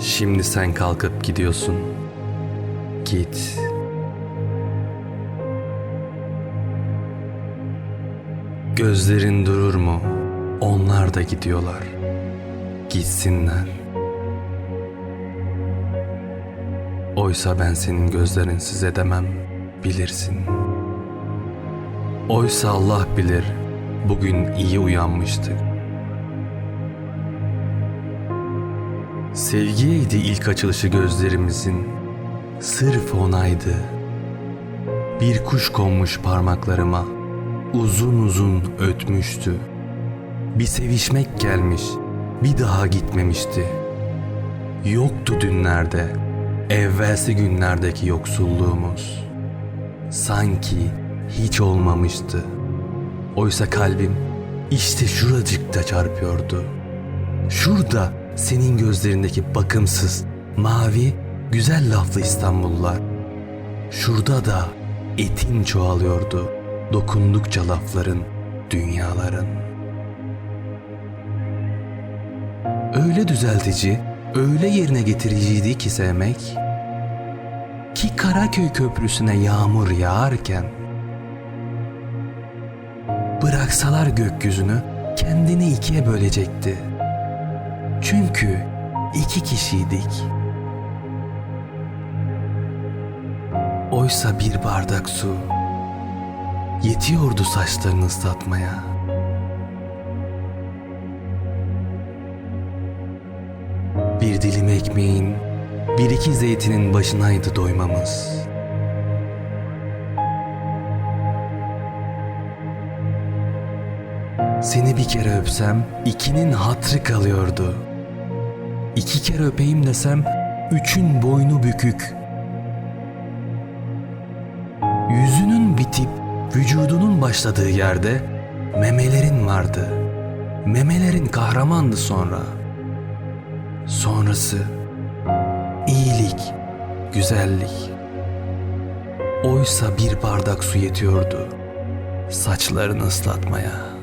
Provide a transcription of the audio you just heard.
Şimdi sen kalkıp gidiyorsun. Git. Gözlerin durur mu? Onlar da gidiyorlar. Gitsinler. Oysa ben senin gözlerinsiz edemem, bilirsin. Oysa Allah bilir, bugün iyi uyanmıştık. Sevgiyeydi ilk açılışı gözlerimizin, sırf onaydı. Bir kuş konmuş parmaklarıma, uzun uzun ötmüştü. Bir sevişmek gelmiş, bir daha gitmemişti. Yoktu dünlerde, evvelsi günlerdeki yoksulluğumuz. Sanki hiç olmamıştı. Oysa kalbim işte şuracıkta çarpıyordu. Şurada senin gözlerindeki bakımsız, mavi, güzel laflı İstanbullular. Şurada da etin çoğalıyordu. Dokundukça lafların, dünyaların. Öyle düzeltici, öyle yerine getiriciydi ki sevmek. Ki Karaköy Köprüsü'ne yağmur yağarken bıraksalar gökyüzünü kendini ikiye bölecekti. Çünkü iki kişiydik. Oysa bir bardak su yetiyordu saçlarını ıslatmaya. Bir dilim ekmeğin, bir iki zeytinin başınaydı doymamız. Seni bir kere öpsem ikinin hatrı kalıyordu. İki kere öpeyim desem üçün boynu bükük. Yüzünün bitip vücudunun başladığı yerde memelerin vardı. Memelerin kahramandı sonra. Sonrası iyilik, güzellik. Oysa bir bardak su yetiyordu saçlarını ıslatmaya.''